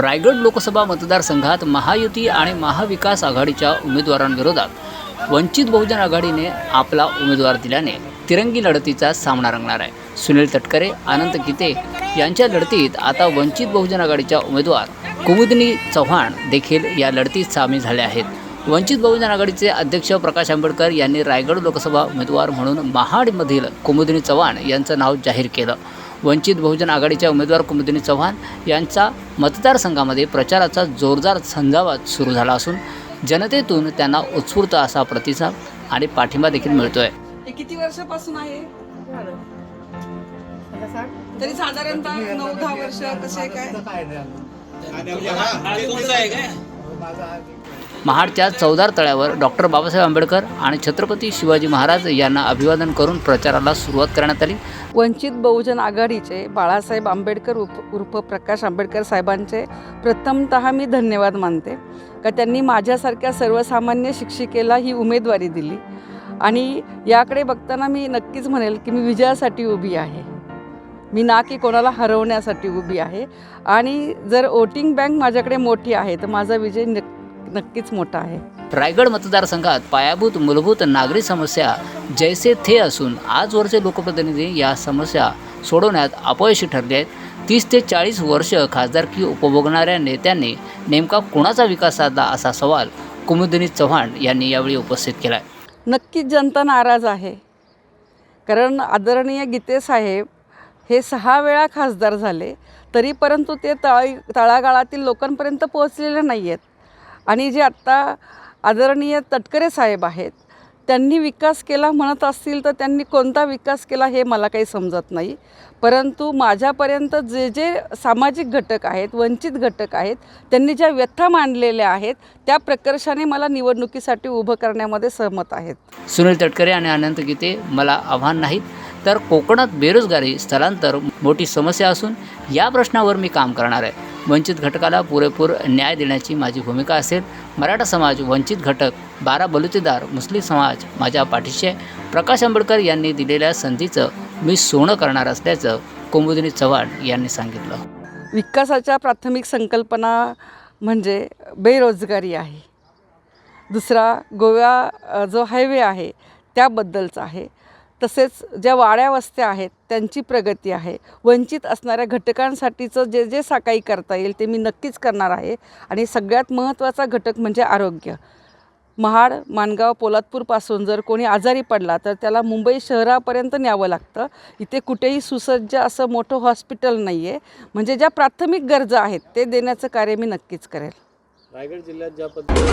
रायगड लोकसभा मतदारसंघात महायुती आणि महाविकास आघाडीच्या उमेदवारांविरोधात वंचित बहुजन आघाडीने आपला उमेदवार दिल्याने तिरंगी लढतीचा सामना रंगणार आहे. सुनील तटकरे अनंत गीते यांच्या लढतीत आता वंचित बहुजन आघाडीच्या उमेदवार कुमुदिनी चव्हाण देखील या लढतीत सामील झाले आहेत. वंचित बहुजन आघाडीचे अध्यक्ष प्रकाश आंबेडकर यांनी रायगड लोकसभा उमेदवार म्हणून महाडमधील कुमुदिनी चव्हाण यांचं नाव जाहीर केलं. वंचित बहुजन आघाडीच्या उमेदवार कुमुदिनी चव्हाण यांचा मतदारसंघामध्ये प्रचाराचा जोरदार झंझावात सुरू झाला असून जनतेतून त्यांना उत्स्फूर्त असा प्रतिसाद आणि पाठिंबा देखील मिळतोय. हे किती वर्षापासून आहे? तरी साधारणतः नऊ दहा वर्ष कसे काय? महाडच्या चौदार तळ्यावर डॉक्टर बाबासाहेब आंबेडकर आणि छत्रपती शिवाजी महाराज यांना अभिवादन करून प्रचाराला सुरुवात करण्यात आली. वंचित बहुजन आघाडीचे बाळासाहेब आंबेडकर उप उर्फ प्रकाश आंबेडकर साहेबांचे प्रथमतः मी धन्यवाद मानते. का त्यांनी माझ्यासारख्या सर्वसामान्य शिक्षिकेला ही उमेदवारी दिली. आणि याकडे बघताना मी नक्कीच म्हणेल की मी विजयासाठी उभी आहे. मी ना की कोणाला हरवण्यासाठी उभी आहे. आणि जर वोटिंग बँक माझ्याकडे मोठी आहे तर माझा विजय नक्की नक्कीच मोठा आहे. रायगड मतदारसंघात पायाभूत मूलभूत नागरी समस्या जैसे थे असून आजवरचे लोकप्रतिनिधी या समस्या सोडवण्यात अपयशी ठरले आहेत. तीस ते चाळीस वर्ष खासदारकी उपभोगणाऱ्या नेत्यांनी नेमका कोणाचा विकास साधला असा सवाल कुमुदिनी चव्हाण यांनी यावेळी उपस्थित केला आहे नक्कीच जनता नाराज आहे. कारण आदरणीय गीते साहेब हे सहा वेळा खासदार झाले तरी परंतु ते तळा तळागाळातील लोकांपर्यंत पोहोचलेले नाही आहेत आणि जे आत्ता आदरणीय तटकरे साहेब आहेत त्यांनी विकास केला म्हणत असतील तर त्यांनी कोणता विकास केला हे मला काही समजत नाही. परंतु माझ्यापर्यंत जे जे सामाजिक घटक आहेत वंचित घटक आहेत त्यांनी ज्या व्यथा मांडलेल्या आहेत त्या प्रकर्षाने मला निवडणुकीसाठी उभं करण्यामध्ये सहमत आहेत. सुनील तटकरे आणि अनंत गीते मला आव्हान नाहीत. तर कोकणात बेरोजगारी स्थलांतर मोठी समस्या असून या प्रश्नावर मी काम करणार आहे. वंचित घटकाला पुरेपूर न्याय देण्याची माझी भूमिका असेल. मराठा समाज वंचित घटक बारा बलुतेदार मुस्लिम समाज माझ्या पाठीशी आहे. प्रकाश आंबेडकर यांनी दिलेल्या संधीचं मी सोनं करणार असल्याचं कुमुदिनी चव्हाण यांनी सांगितलं. विकासाच्या प्राथमिक संकल्पना म्हणजे बेरोजगारी आहे. दुसरा गोवा जो हायवे आहे त्याबद्दलचा आहे. तसेच ज्या वाड्या वस्त्या आहेत त्यांची प्रगती आहे. वंचित असणाऱ्या घटकांसाठीचं जे जे साकाई करता येईल ते मी नक्कीच करणार आहे. आणि सगळ्यात महत्त्वाचा घटक म्हणजे आरोग्य. महाड माणगाव पोलादपूरपासून जर कोणी आजारी पडला तर त्याला मुंबई शहरापर्यंत न्यावं लागतं. इथे कुठेही सुसज्ज असं मोठं हॉस्पिटल नाही आहे म्हणजे ज्या प्राथमिक गरजा आहेत ते देण्याचं कार्य मी नक्कीच करेल. रायगड जिल्ह्यात ज्या पद्धतीने